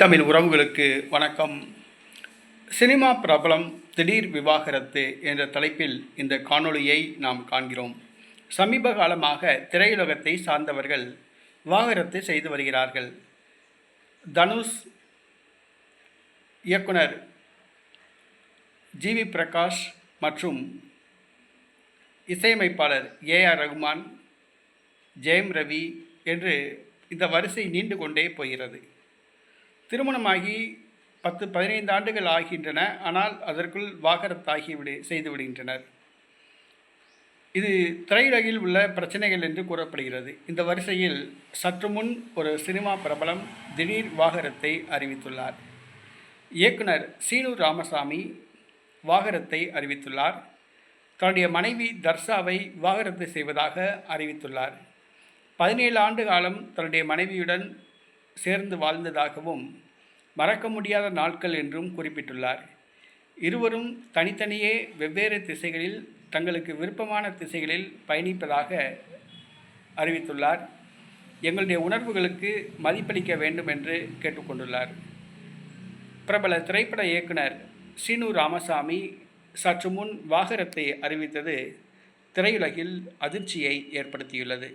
தமிழ் உறவுகளுக்கு வணக்கம். சினிமா பிரபலம் திடீர் விவாகரத்து என்ற தலைப்பில் இந்த காணொளியை நாம் காண்கிறோம். சமீப காலமாக திரையுலகத்தை சார்ந்தவர்கள் விவாகரத்து செய்து வருகிறார்கள். தனுஷ் இயக்குனர் ஜிவி பிரகாஷ் மற்றும் இசையமைப்பாளர் ஏ ஆர் ரகுமான் ஜெயம் ரவி என்று இந்த வரிசை நீண்டு கொண்டே போகிறது. திருமணமாகி பத்து பதினைந்து ஆண்டுகள் ஆகின்றன. ஆனால் அதற்குள் வாகரத்தாகி விடு செய்து விடுகின்றனர். இது திரையுலகில் உள்ள பிரச்சனைகள் என்று கூறப்படுகிறது. இந்த வரிசையில் சற்று முன் ஒரு சினிமா பிரபலம் திடீர் வாகரத்தை அறிவித்துள்ளார். இயக்குனர் சீனு ராமசாமி வாகரத்தை அறிவித்துள்ளார். தன்னுடைய மனைவி தர்ஷாவை வாகரத்து செய்வதாக அறிவித்துள்ளார். பதினேழு ஆண்டு காலம் தன்னுடைய மனைவியுடன் சேர்ந்து வாழ்ந்ததாகவும் மறக்க முடியாத நாட்கள் என்றும் குறிப்பிட்டுள்ளார். இருவரும் தனித்தனியே வெவ்வேறு திசைகளில் தங்களுக்கு விருப்பமான திசைகளில் பயணிப்பதாக அறிவித்துள்ளார். எங்களுடைய உணர்வுகளுக்கு மதிப்பளிக்க வேண்டும் என்று கேட்டுக்கொண்டுள்ளார். பிரபல திரைப்பட இயக்குனர் சீனு ராமசாமி சற்று முன் வாகரத்தை அறிவித்தது திரையுலகில் அதிர்ச்சியை ஏற்படுத்தியுள்ளது.